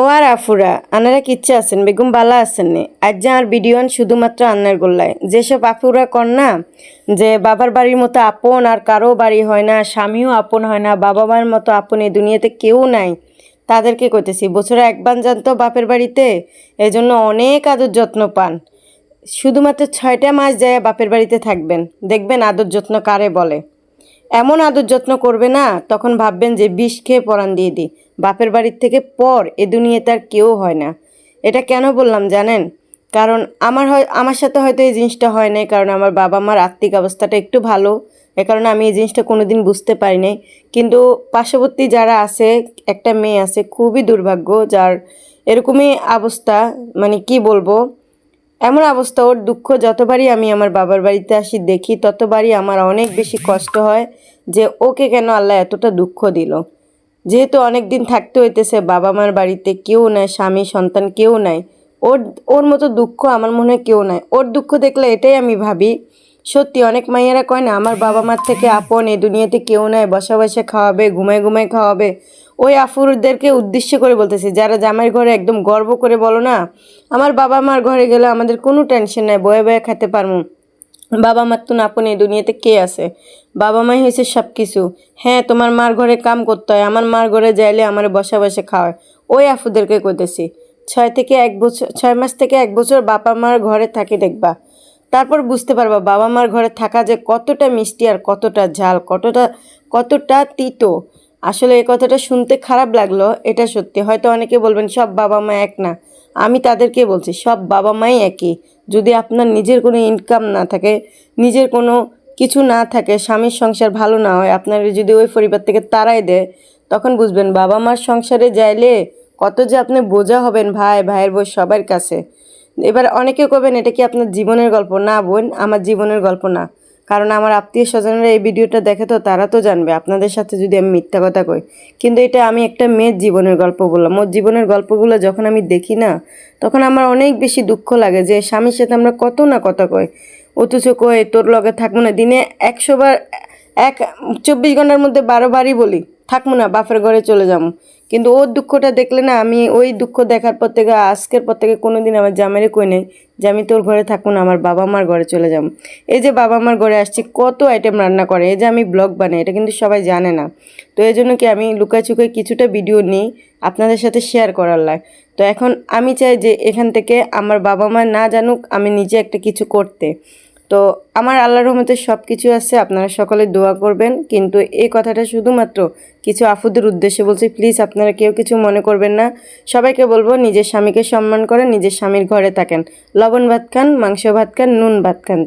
ও আর আফুরা, আনারা কিচ্ছা আছেন, বেগম বালা আছেন আজ যে আর ভিডিও আন শুধুমাত্র আন্নার গোল্লায়। যেসব আফুরা কর না যে বাবার বাড়ির মতো আপন আর কারও বাড়ি হয় না, স্বামীও আপন হয় না বাবা মার মতো আপন এই দুনিয়াতে কেউ নাই, তাদেরকে কইতেছি, বছরে একবার জানতো বাপের বাড়িতে, এজন্য অনেক আদর যত্ন পান। শুধুমাত্র ছয়টা মাস যায় বাপের বাড়িতে থাকবেন, দেখবেন আদর যত্ন কারে বলে। এমন আদর যত্ন করবে না, তখন ভাববেন যে বিষ খেয়ে পরাণ দিয়ে দিই। বাপের বাড়ির থেকে পর এ দুনিয়াতে আর কেউ হয় না। এটা কেন বললাম জানেন? কারণ আমার হয়, আমার সাথে হয়তো এই জিনিসটা হয় নাই, কারণ আমার বাবা মার আর্থিক অবস্থাটা একটু ভালো, এ কারণে আমি এই জিনিসটা কোনো দিন বুঝতে পারি নাই। কিন্তু পার্শ্ববর্তী যারা আছে, একটা মেয়ে আছে, খুবই দুর্ভাগ্য, যার এরকমই অবস্থা মানে কি বলব এমন অবস্থা, ওর দুঃখ যতবারই আমি আমার বাবার বাড়িতে আসি, দেখি ততবারই আমার অনেক বেশি কষ্ট হয় যে ওকে কেন আল্লাহ এতটা দুঃখ দিল। যেহেতু অনেক দিন থাকতে হইতেছে বাবা মার বাড়িতে কেউ নাই, স্বামী, সন্তান কেউ নাই। ওর ওর মতো দুঃখ আমার মনে হয় কেউ নাই। ওর দুঃখ দেখলে এটাই আমি ভাবি সত্যি, অনেক মাইয়েরা কয় না, আমার বাবা মার থেকে আপন এ দুনিয়াতে কেউ নাই, বসা বসে খাওয়াবে, ঘুমায় ঘুমায় খাওয়াবে। ওই আফুরদেরকে উদ্দেশ্য করে বলতেছি, যারা জামাইয়ের ঘরে একদম গর্ব করে বলো না, আমার বাবা মার ঘরে গেলে আমাদের কোনো টেনশন নাই, বয়ে বয়ে খেতে পারব বাবা মার তো আপন, এই দুনিয়াতে কে আছে? বাবা মাই হয়েছে সব কিছু হ্যাঁ তোমার মার ঘরে কাম করতে হয়, আমার মার ঘরে যাইলে আমার বসে বসে খাওয়ায়। ওই আফুদেরকে কইতেছি, ছয় থেকে এক বছর, ছয় মাস থেকে এক বছর বাবা মার ঘরে থাকি দেখবা। তারপর বুঝতে পারবা বাবা মার ঘরে থাকা যে কতটা মিষ্টি আর কতটা ঝাল, কতটা কতটা তিতো। আসলে এই কথাটা শুনতে খারাপ লাগল, এটা সত্যি। হয়তো অনেকে বলবেন, সব বাবা মা এক না। আমি তাদেরকে বলছি, সব বাবা মাই একই। যদি আপনার নিজের কোনো ইনকাম না থাকে, নিজের কোনো কিছু না থাকে, স্বামীর সংসার ভালো না হয়, আপনার যদি ওই পরিবার থেকে তারাই দেয়, তখন বুঝবেন বাবা মার সংসারে যাইলে কত যে আপনি বোঝা হবেন ভাই, ভাইয়ের বউ সবার কাছে। এবার অনেকে কবেন এটা কি আপনার জীবনের গল্প? না বোন, আমার জীবনের গল্প না। কারণ আমার আত্মীয় স্বজনরা এই ভিডিওটা দেখে তো তারা তো জানবে, আপনাদের সাথে যদি আমি মিথ্যা কথা কই। কিন্তু এটা আমি একটা মেয়ের জীবনের গল্প বললাম। ওর জীবনের গল্পগুলো যখন আমি দেখি না, তখন আমার অনেক বেশি দুঃখ লাগে যে স্বামীর সাথে আমরা কত না কথা কই। অথচ কই, তোর লগে থাকব না। দিনে একশো বার, এক, চব্বিশ ঘণ্টার মধ্যে বারো বারই বলি। থাকব না, বাপের ঘরে চলে যাব। কিন্তু ওর দুঃখটা দেখলে না, আমি ওই দুঃখ দেখার পর থেকে, আজকের পর থেকে কোনো দিন আমার জামাইরে কই নেই যে আমি তোর ঘরে থাকব না, আমার বাবা মার ঘরে চলে যাব। এই যে বাবা মার ঘরে আসছি, কত আইটেম রান্না করে, এই যে আমি ব্লগ বানাই, এটা কিন্তু সবাই জানে না। তো এই জন্য কি আমি লুকায় চুকায় কিছুটা ভিডিও নিই, আপনাদের সাথে শেয়ার করার লাই। তো এখন আমি চাই যে এখান থেকে আমার বাবা মা না জানুক, আমি নিজে একটা কিছু করতে। তো আমার আল্লাহর রহমতে সব কিছু আছে, আপনারা সকলে দোয়া করবেন। কিন্তু এই কথাটা শুধুমাত্র কিছু আফুদের উদ্দেশ্যে বলছি, প্লিজ আপনারা কেউ কিছু মনে করবেন না। সবাইকে বলব, নিজের স্বামীকে সম্মান করেন নিজের স্বামীর ঘরে থাকেন। লবণ ভাত খান, মাংস ভাত খান, নুন ভাত খান।